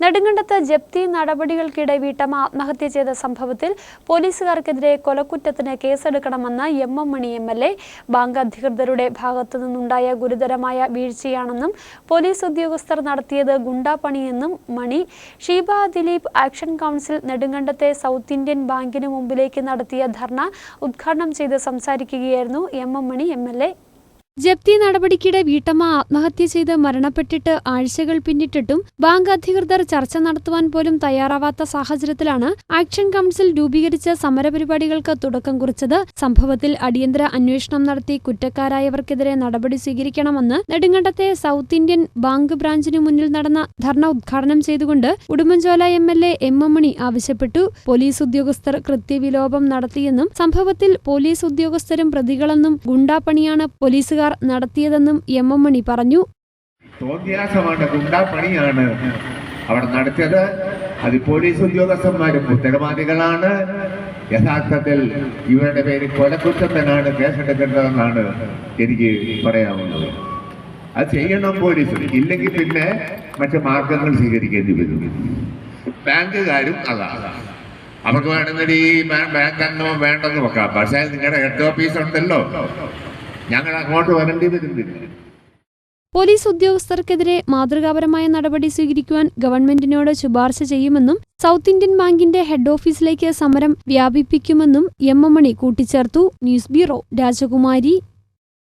നെടുങ്കണ്ടത്ത് ജപ്തി നടപടികൾക്കിടെ വീട്ടമ്മ ആത്മഹത്യ ചെയ്ത സംഭവത്തിൽ പോലീസുകാർക്കെതിരെ കൊലക്കുറ്റത്തിന് കേസെടുക്കണമെന്ന് M M Mani M L A. Bank അധികൃതരുടെ ഭാഗത്തു നിന്നുണ്ടായ ഗുരുതരമായ വീഴ്ചയാണെന്നും പോലീസ് ഉദ്യോഗസ്ഥർ നടത്തിയത് ഗുണ്ടാപ്പണിയെന്നും മണി. ഷീബ ദിലീപ് ആക്ഷൻ കൗൺസിൽ നെടുങ്കണ്ടത്തെ സൗത്ത് ഇന്ത്യൻ ബാങ്കിന് മുമ്പിലേക്ക് നടത്തിയ ധർണ ഉദ്ഘാടനം ചെയ്ത് സംസാരിക്കുകയായിരുന്നു M M Mani M L A. ജപ്തി നടപടിക്കിടെ വീട്ടമ്മ ആത്മഹത്യ ചെയ്ത് മരണപ്പെട്ടിട്ട് ആഴ്ചകൾ പിന്നിട്ടിട്ടും ബാങ്ക് അധികൃതർ ചർച്ച നടത്തുവാൻ പോലും തയ്യാറാവാത്ത സാഹചര്യത്തിലാണ് ആക്ഷൻ കൗൺസിൽ രൂപീകരിച്ച സമരപരിപാടികൾക്ക് തുടക്കം കുറിച്ചത്. സംഭവത്തിൽ അടിയന്തര അന്വേഷണം നടത്തി കുറ്റക്കാരായവർക്കെതിരെ നടപടി സ്വീകരിക്കണമെന്ന് നെടുങ്കണ്ടത്തെ സൗത്ത് ഇന്ത്യൻ ബാങ്ക് ബ്രാഞ്ചിനു മുന്നിൽ നടന്ന ധർണ ഉദ്ഘാടനം ചെയ്തുകൊണ്ട് Udumbanchola M L A M M Mani ആവശ്യപ്പെട്ടു. പോലീസ് ഉദ്യോഗസ്ഥർ കൃത്യവിലോപം നടത്തിയെന്നും സംഭവത്തിൽ പോലീസ് ഉദ്യോഗസ്ഥരും പ്രതികളെന്നും ഗുണ്ടാപ്പണിയാണ് പോലീസുകാർ നടത്തിയതെന്നും എം എം മണി പറഞ്ഞു. തോന്നിയാസമാണ് അവിടെ നടത്തിയത് അത് പോലീസ് ഉദ്യോഗസ്ഥന്മാരും ഉത്തരവാദികളാണ് യഥാർത്ഥത്തിൽ ഇവരുടെ പേര് കൊലക്കുറ്റത്തിനാണ് കേസെടുക്കേണ്ടതെന്നാണ് എനിക്ക് പറയാവുന്നത് അത് ചെയ്യണം പോലീസ്. ഇല്ലെങ്കിൽ പിന്നെ മറ്റു മാർഗങ്ങൾ സ്വീകരിക്കേണ്ടി വരും. ബാങ്കുകാരും അതാണ് അവർക്ക് വേണമെങ്കിൽ ഈ ബാങ്ക് അംഗം വേണ്ടെന്ന് വെക്കാം. പക്ഷേ നിങ്ങളുടെ ഹെഡ് ഓഫീസ് ഉണ്ടല്ലോ. ഞങ്ങൾ അങ്ങോട്ട് വരേണ്ടി പോലീസ് ഉദ്യോഗസ്ഥർക്കെതിരെ മാതൃകാപരമായ നടപടി സ്വീകരിക്കുവാൻ ഗവൺമെന്റിനോട് ശുപാർശ ചെയ്യുമെന്നും സൗത്ത് ഇന്ത്യൻ ബാങ്കിന്റെ ഹെഡ് ഓഫീസിലേക്ക് സമരം വ്യാപിപ്പിക്കുമെന്നും എം എം മണി കൂട്ടിച്ചേർത്തു. ന്യൂസ് ബ്യൂറോ രാജകുമാരി.